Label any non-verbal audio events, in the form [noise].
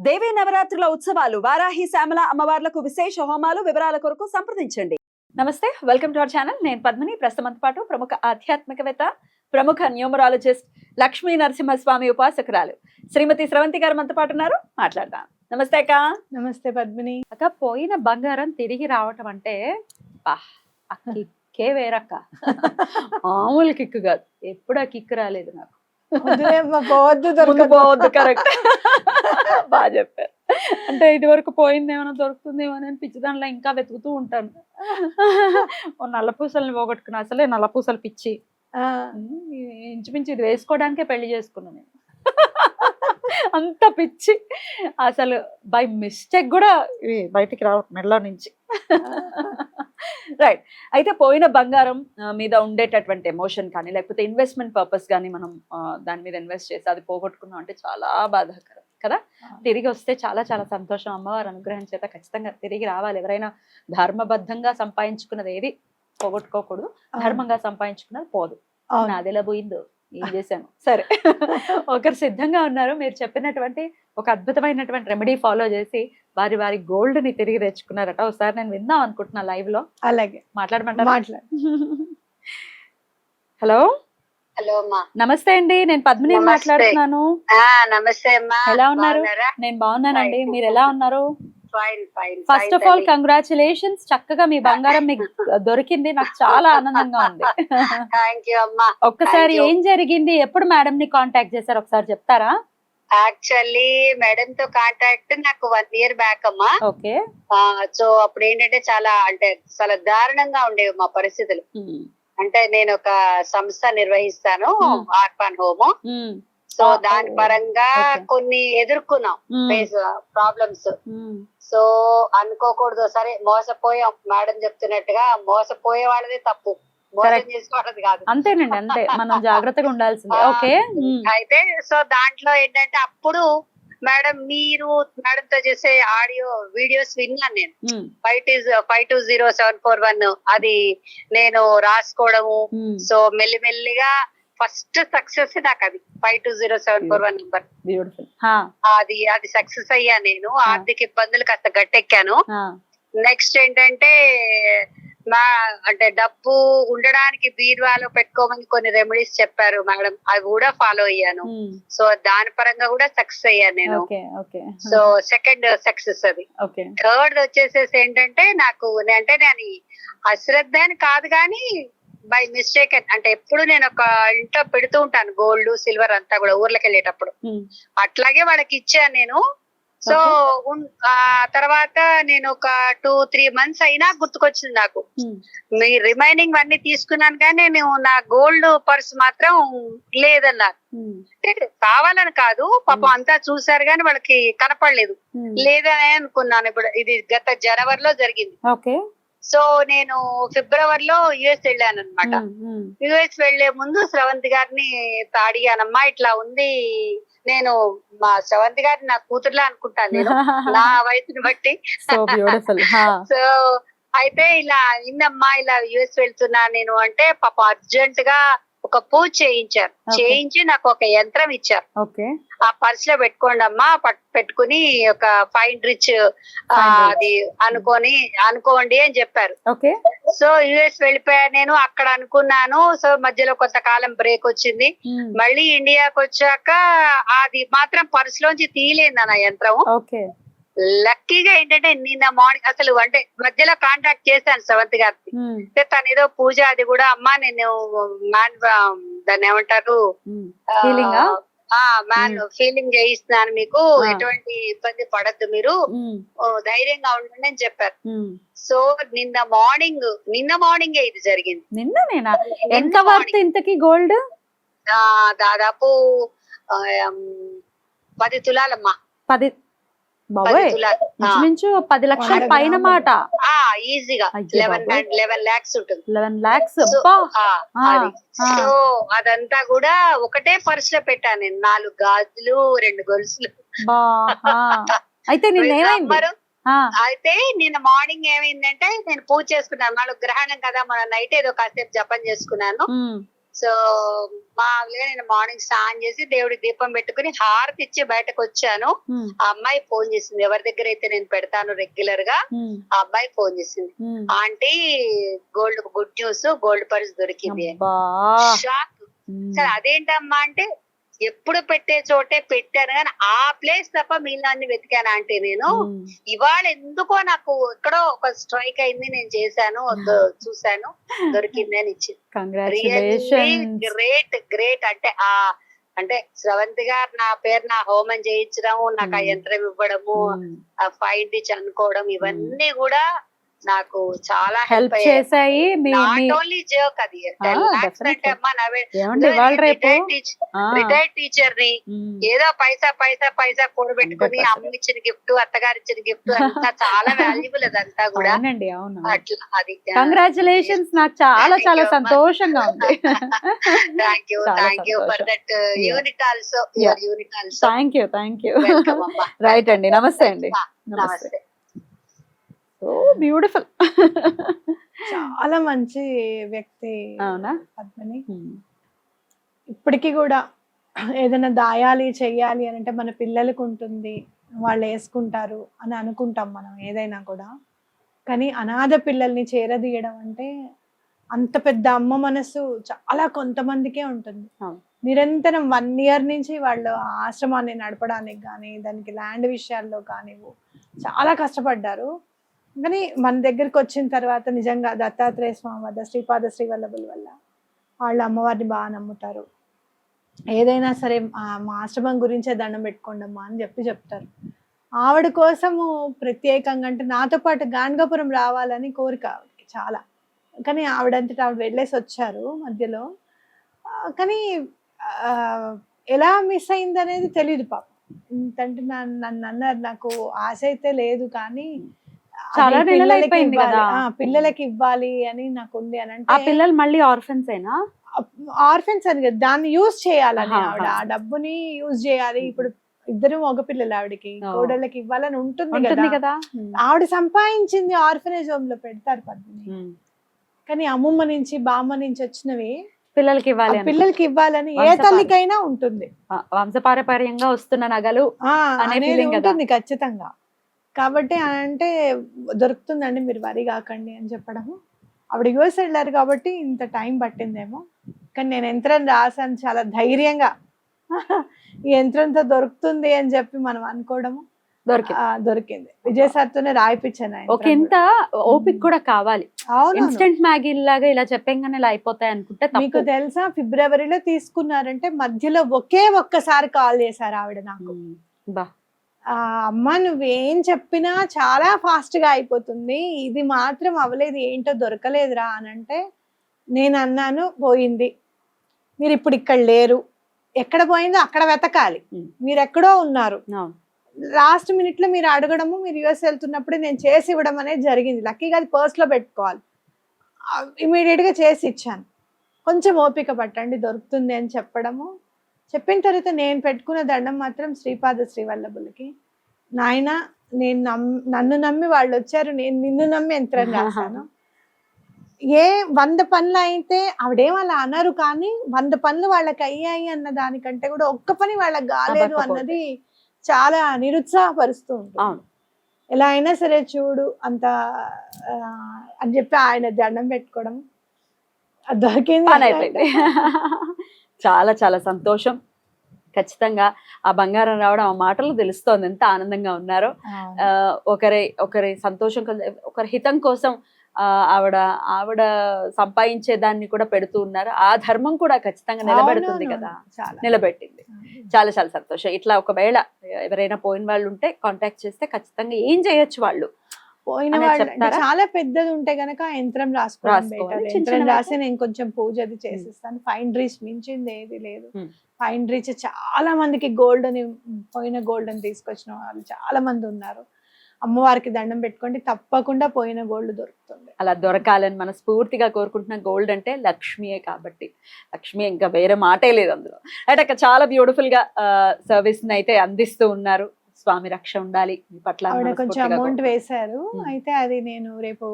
దేవీ నవరాత్రుల ఉత్సవాలు వారాహి శ్యామల అమ్మవార్లకు విశేష హోమాలు వివరాల కొరకు సంప్రదించండి. నమస్తే వెల్కమ్ టు అవర్ ఛానల్. నేను పద్మిని. ప్రస్తుతంతో పాటు ప్రముఖ ఆధ్యాత్మికవేత్త ప్రముఖ న్యూమరాలజిస్ట్ లక్ష్మీ నరసింహస్వామి ఉపాసకురాలు శ్రీమతి స్రవంతి గారు మనతో పాటు ఉన్నారు. మాట్లాడదాం. నమస్తే అక్క. నమస్తే పద్మిని. అక్క పోయిన బంగారం తిరిగి రావటం అంటే కిక్కే వేరక్క. [laughs] మామూలు కిక్ కాదు. ఎప్పుడు ఆ కిక్ రాలేదు నాకు. పోవద్దు. పోవద్దు కరెక్ట్. బాగా చెప్పారు. అంటే ఇది వరకు పోయింది ఏమైనా దొరుకుతుందేమో అని పిచ్చి దాంట్లో ఇంకా వెతుకుతూ ఉంటాను. ఓ నల్ల పూసల్ని పోగొట్టుకున్నా. అసలే నల్ల పూసలు పిచ్చి. ఇంచుమించు ఇది వేసుకోవడానికే పెళ్ళి చేసుకున్నాను నేను. అంత పిచ్చి. అసలు బై మిస్టేక్ కూడా ఇవి బయటికి రావడం మెడలో నుంచి. రైట్ అయితే పోయిన బంగారం మీద ఉండేటటువంటి ఎమోషన్ కానీ లేకపోతే ఇన్వెస్ట్మెంట్ పర్పస్ కానీ మనం దాని మీద ఇన్వెస్ట్ చేసి అది పోగొట్టుకున్నాం అంటే చాలా బాధాకరం కదా? తిరిగి వస్తే చాలా చాలా సంతోషం. అమ్మవారి అనుగ్రహం చేత ఖచ్చితంగా తిరిగి రావాలి. ఎవరైనా ధర్మబద్ధంగా సంపాదించుకున్నది ఏది పోగొట్టుకోకూడదు. ధర్మంగా సంపాదించుకున్నది పోదు. నాదిలా పోయిందో? ఏం చేశాను? సరే. ఒకరు సిద్ధంగా ఉన్నారు. మీరు చెప్పినటువంటి ఒక అద్భుతమైనటువంటి రెమెడీ ఫాలో చేసి వారి వారి గోల్డ్ని తిరిగి తెచ్చుకున్నారట. ఒకసారి నేను విందాం అనుకుంటున్నా లైవ్లో. అలాగే. మాట్లాడమంటారా? మాట్లాడు. హలో? హలో అమ్మా. నమస్తే అండి. నేను పద్మిని. మాట్లాడుతున్నాను. ఆ, నమస్తే అమ్మా. ఎలా ఉన్నారు? నేను బాగున్నానండి. మీరు ఎలా ఉన్నారు? ఫస్ట్ ఆఫ్ ఆల్ కంగ్రాచులేషన్స్ చక్కగా మీ బంగారం మీకు [laughs] దొరికింది. నాకు చాలా ఆనందంగా ఉంది. [laughs] ఒక్కసారి. ఏం జరిగింది? ఎప్పుడు మేడం ని కాంటాక్ట్ చేశారు? ఒకసారి చెప్తారా? యాక్చువల్లీ మేడం తో కాంటాక్ట్ నాకు వన్ ఇయర్ బ్యాక్ అమ్మా. ఓకే. సో అప్పుడు ఏంటంటే చాలా అంటే చాలా దారుణంగా ఉండేవి మా పరిస్థితులు. అంటే నేను ఒక సంస్థ నిర్వహిస్తాను. Orphan home. సో దాని. పరంగా. కొన్ని ఎదుర్కొన్నాం ప్రాబ్లమ్స్ సో అనుకోకూడదు. సరే మోసపోయాం. మేడం చెప్తున్నట్టుగా మోసపోయే వాళ్ళదే తప్పు. మోసం కాదు. అంతేనండి అంతే. మనం [laughs] జాగ్రత్తగా ఉండాల్సిందే. ఓకే అయితే సో దాంట్లో ఏంటంటే అప్పుడు మేడం మీరు మేడం తో చేసే ఆడియో వీడియోస్ విన్నాను నేను. Five two five two zero seven four one అది నేను రాసుకోవడము. సో మెల్లిమెల్లిగా ఫస్ట్ సక్సెస్ నాకు అది five two zero seven four one number. అది అది సక్సెస్ అయ్యా నేను. ఆర్థిక ఇబ్బందులు కాస్త గట్టెక్కాను. నెక్స్ట్ ఏంటంటే మా అంటే డబ్బు ఉండడానికి బీరువాలో పెట్టుకోమని కొన్ని రెమెడీస్ చెప్పారు మేడం. అవి కూడా ఫాలో అయ్యాను. సో దాని పరంగా కూడా సక్సెస్ అయ్యాను నేను. Okay okay. So second success అది. ఓకే. థర్డ్ వచ్చేసేసి ఏంటంటే నాకు నే- అంటే నేను అశ్రద్ధ అని కాదు కానీ బై మిస్టేక్ అంటే ఎప్పుడు నేను ఒక ఇంట్లో పెడుతూ ఉంటాను గోల్డ్ సిల్వర్ అంతా కూడా ఊర్లోకి వెళ్ళేటప్పుడు. అట్లాగే వాళ్ళకి ఇచ్చాను నేను. సో తర్వాత నేను ఒక టూ త్రీ మంత్స్ అయినా గుర్తుకొచ్చింది నాకు. మీ రిమైనింగ్ అన్ని తీసుకున్నాను కానీ నేను నా గోల్డ్ పర్స్ మాత్రం లేదన్నారు. కావాలని కాదు పాపం అంతా చూసారు కానీ వాళ్ళకి కనపడలేదు. లేదని అనుకున్నాను ఇప్పుడు. ఇది గత జనవరిలో జరిగింది. ఓకే. సో నేను ఫిబ్రవరిలో యుఎస్ వెళ్ళాను అనమాట యుఎస్ వెళ్ళే ముందు స్రవంతి గారిని అడిగానమ్మా ఇట్లా ఉంది నేను మా స్రవంతి గారిని నా కూతురులా అనుకుంటాను నేను [laughs] నా వయసుని బట్టి. సో అయితే ఇలా ఇందమ్మా ఇలా యుఎస్ వెళ్తున్నా నేను? అంటే పాప అర్జెంట్గా ఒక పూజ చేయించారు. చేయించి నాకు ఒక యంత్రం ఇచ్చారు. ఆ పర్స్లో పెట్టుకోండి అమ్మా పట్- పెట్టుకుని ఒక ఫైన్ రిచ్. అది అనుకొని అనుకోండి అని చెప్పారు. సో యుఎస్ వెళ్ళిపోయాను నేను అక్కడ అనుకున్నాను. సో మధ్యలో కొంతకాలం బ్రేక్ వచ్చింది. మళ్ళీ ఇండియాకి వచ్చాక అది మాత్రం పర్స్ లోంచి తీయలేదు నా యంత్రం లక్కీగా ఏంటంటే నిన్న మార్నింగ్ అసలు అంటే మధ్యలో కాంటాక్ట్ చేశాను సవంత్ గారికి అంటే తను ఏదో పూజ అది కూడా అమ్మా నేను మ్యాన్ దాన్ని ఏమంటారు? మ్యాన్. ఫీలింగ్ చేయిస్తున్నాను మీకు. ఎటువంటి ఇబ్బంది పడద్దు మీరు. ధైర్యంగా ఉండండి అని చెప్పారు. సో నిన్న మార్నింగ్ నిన్న మార్నింగ్ ఇది జరిగింది. నిన్న నేనా నిన్న ఎంత వర్త్. ఇంతకి గోల్డ్? దాదాపు పది తులాలమ్మా. పది పది బాబోయ్ తులాలు ఆ. ఇంచుమించు పది లక్షల పైన. మాట. ఈజీగా. లెవెన్. లెవెన్ లాక్స్ ఉంటుంది. లెవెన్ లాక్స్ సో, అదంతా కూడా ఒకటే పర్స్లో పెట్టాను నేను. నాలుగు గాజులు రెండు గొలుసులు. అయితే? [laughs] ఆ, అయితే నిన్న మార్నింగ్ ఏమైందంటే నేను పూజ చేసుకున్నాను. నాలుగు గ్రహణం కదా మన నైట్ ఏదో కాసేపు జపం చేసుకున్నాను. సో మామూలుగా నేను మార్నింగ్ స్నానం చేసి దేవుడి దీపం పెట్టుకుని హారతి ఇచ్చి బయటకు వచ్చాను. ఉమ్, ఆ అమ్మాయి ఫోన్ చేసింది. ఎవరి దగ్గర అయితే నేను పెడతాను రెగ్యులర్గా ఉమ్, ఆ అబ్బాయి ఫోన్ చేసింది. Aunty gold good news gold purse దొరికింది. షాక్ సరే అదేంటమ్మా అంటే ఎప్పుడు పెట్టే చోటే పెట్టాను. కానీ ఆ ప్లేస్ తప్ప మిగిలిన వెతికాను అంటే నేను ఇవాళ ఎందుకో నాకు ఎక్కడో ఒక స్ట్రైక్ అయింది నేను చేశాను చూశాను దొరికింది అని ఇచ్చింది గ్రేట్ గ్రేట్ అంటే ఆ అంటే స్రవంతి గారు నా పేరు నా హోమం చేయించడము నాకు ఆ. యంత్రం ఇవ్వడము ఆ ఫైట్ ఇచ్చి అనుకోవడం ఇవన్నీ కూడా నాకు చాలా హెల్ప్ చేశాయి. ఆ, రిటైర్డ్ టీచర్ని ఉమ్, ఏదో పైసా పైసా పైసా కూడబెట్టుకుని 100%. అమ్మ ఇచ్చిన గిఫ్ట్ అత్తగారు ఇచ్చిన గిఫ్ట్ [laughs] అంతా చాలా వాల్యుబుల్ అదంతా కూడా. అట్లా అది కంగ్రాచులేషన్స్ నాకు చాలా చాలా. సంతోషంగా ఉంది. Thank you thank you for. That. Unit also unit also thank you thank you right అండి నమస్తే అండి. నమస్తే. So beautiful. చాలా మంచి వ్యక్తి అవునా? పద్మిని. ఇప్పటికీ కూడా ఏదైనా దాయాలి చెయ్యాలి అని అంటే మన పిల్లలకు ఉంటుంది వాళ్ళు వేసుకుంటారు అని అనుకుంటాం మనం ఏదైనా కూడా. కానీ అనాథ పిల్లల్ని చేరదీయడం అంటే అంత పెద్ద అమ్మ మనసు చాలా కొంతమందికే ఉంటుంది. నిరంతరం వన్ ఇయర్ నుంచి వాళ్ళు ఆశ్రమాన్ని నడపడానికి కానీ దానికి ల్యాండ్ విషయాల్లో కానీ చాలా కష్టపడ్డారు. కానీ మన దగ్గరికి వచ్చిన తర్వాత నిజంగా దత్తాత్రేయ స్వామి వద్ద శ్రీపాద శ్రీవల్లభుల వల్ల వాళ్ళు అమ్మవారిని బాగా నమ్ముతారు. ఏదైనా సరే మా ఆశ్రమం గురించే దండం పెట్టుకోండమ్మా అని చెప్పి చెప్తారు. ఆవిడ కోసము ప్రత్యేకంగా అంటే నాతో పాటు గాన్గాపురం రావాలని కోరిక ఆవిడకి చాలా. కానీ ఆవిడంతటా ఆవిడ వెళ్ళేసి వచ్చారు మధ్యలో. కానీ ఎలా మిస్ అయింది అనేది తెలియదు పాప. ఇంతంటే నా- నన్ను అన్నారు నాకు ఆశ అయితే లేదు కానీ చాలా నెలలు పిల్లలకి అయిపోయింది ఇవ్వాలి. కదా. ఆ, పిల్లలకి ఇవ్వాలి అని నాకు ఉంది అని ఆ అంటే పిల్లలు మళ్ళీ ఆర్ఫన్స్ అయినా ఆర్ఫెన్స్ అని కదా దాన్ని యూజ్ చేయాలని ఆవిడ. ఆ డబ్బుని యూజ్ చేయాలి ఇప్పుడు ఇద్దరు మగ పిల్లలు ఆవిడకి. కోడళ్ళకి ఇవ్వాలని ఉంటుంది కదా ఆవిడ సంపాదించింది ఆర్ఫనేజ్ హోమ్లో పెడతారు పద్మిని. కానీ అమ్మమ్మ నుంచి బామ్మ నుంచి వచ్చినవి పిల్లలకి ఆ ఇవ్వాలి. పిల్లలకి ఇవ్వాలని ఏ. తల్లికైనా ఉంటుంది ఆ, వంశపారపర్యంగా వస్తున్న నగలు ఆ అనే. ఉంటుంది ఖచ్చితంగా కాబట్టి అంటే దొరుకుతుందండి మీరు వరి కాకండి అని చెప్పడము. ఆవిడ యుఎస్ వెళ్ళారు కాబట్టి ఇంత టైం పట్టిందేమో. కానీ నేను యంత్రం రాసాను చాలా ధైర్యంగా. ఈ యంత్రంతో దొరుకుతుంది అని చెప్పి మనం అనుకోవడము. దొరికింది. విజయ్ సార్తోనే రాయిపించాను ఆ ఒక యంత్రం ఎంత ఓపిక కూడా కావాలి. ఇన్స్టెంట్ మ్యాగీ లాగా ఇలా చెప్పంగానే ఇలా అయిపోతాయి అనుకుంటే మీకు తెలుసా ఫిబ్రవరిలో తీసుకున్నారంటే మధ్యలో ఒకే ఒక్కసారి కాల్ చేశారు ఆవిడ నాకు. బా. అమ్మ నువ్వేం చెప్పినా చాలా ఫాస్ట్గా అయిపోతుంది. ఇది మాత్రం అవ్వలేదు ఏంటో దొరకలేదురా అని అంటే నేను అన్నాను పోయింది. మీరు ఇప్పుడు ఇక్కడ లేరు. ఎక్కడ పోయిందో అక్కడ వెతకాలి. మీరు ఎక్కడో ఉన్నారు. లాస్ట్ మినిట్లో మీరు అడగడము మీరు యుఎస్ వెళ్తున్నప్పుడే నేను చేసి ఇవ్వడం అనేది జరిగింది. లక్కీగా అది పర్స్లో పెట్టుకోవాలి. ఇమీడియట్గా చేసి ఇచ్చాను. కొంచెం ఓపిక పట్టండి దొరుకుతుంది అని చెప్పడము. చెప్పిన తర్వాత నేను పెట్టుకున్న దండం మాత్రం శ్రీపాద శ్రీవల్లభులకి. నాయన నేను నమ్ నన్ను నమ్మి వాళ్ళు వచ్చారు. నేను నిన్ను నమ్మి యంత్రం రాశాను. ఏ వంద పనులు అయితే ఆవిడేం అలా అనరు కానీ వంద పనులు వాళ్ళకి అయ్యాయి అన్న దానికంటే కూడా ఒక్క పని వాళ్ళకి కాలేదు. అన్నది చాలా నిరుత్సాహపరుస్తూ ఉంటుంది. ఎలా అయినా సరే చూడు అంత అని చెప్పి ఆయన దండం పెట్టుకోవడం. దొరికింది చాలా చాలా సంతోషం. ఖచ్చితంగా ఆ బంగారం రావడం ఆ మాటలు తెలుస్తోంది. ఎంత ఆనందంగా ఉన్నారో. ఒకరి ఒకరి సంతోషం ఒకరి హితం కోసం ఆవిడ ఆవిడ సంపాదించే దాన్ని కూడా పెడుతూ ఉన్నారు. ఆ ధర్మం కూడా ఖచ్చితంగా నిలబెడుతుంది. కదా. చాలా. నిలబెట్టింది. చాలా చాలా సంతోషం. ఇట్లా ఒకవేళ ఎవరైనా పోయిన వాళ్ళు ఉంటే కాంటాక్ట్ చేస్తే ఖచ్చితంగా ఏం చేయొచ్చు వాళ్ళు? పోయిన? చాలా పెద్దది ఉంటే గనక ఆ యంత్రం రాసుకోవడం యంత్రం రాసి నేను కొంచెం పూజ అది చేసిస్తాను. ఫైన్ రీచ్ మించింది ఏది లేదు. Hmm. ఫైన్ రీచ్ చాలా మందికి గోల్డ్ అని పోయిన గోల్డ్ అని తీసుకొచ్చిన వాళ్ళు చాలా మంది ఉన్నారు. అమ్మవారికి దండం పెట్టుకోండి తప్పకుండా పోయిన గోల్డ్ దొరుకుతుంది. అలా దొరకాలని మనస్ఫూర్తిగా కోరుకుంటున్న గోల్డ్ అంటే లక్ష్మియే కాబట్టి. లక్ష్మి ఇంకా వేరే మాటే లేదు అందులో. అంటే అక్కడ చాలా బ్యూటిఫుల్గా సర్వీస్ని అయితే అందిస్తూ ఉన్నారు. స్వామి రక్ష ఉండాలి మీ పట్ల కొంచెం అమౌంట్ వేశారు. అయితే అది నేను రేపు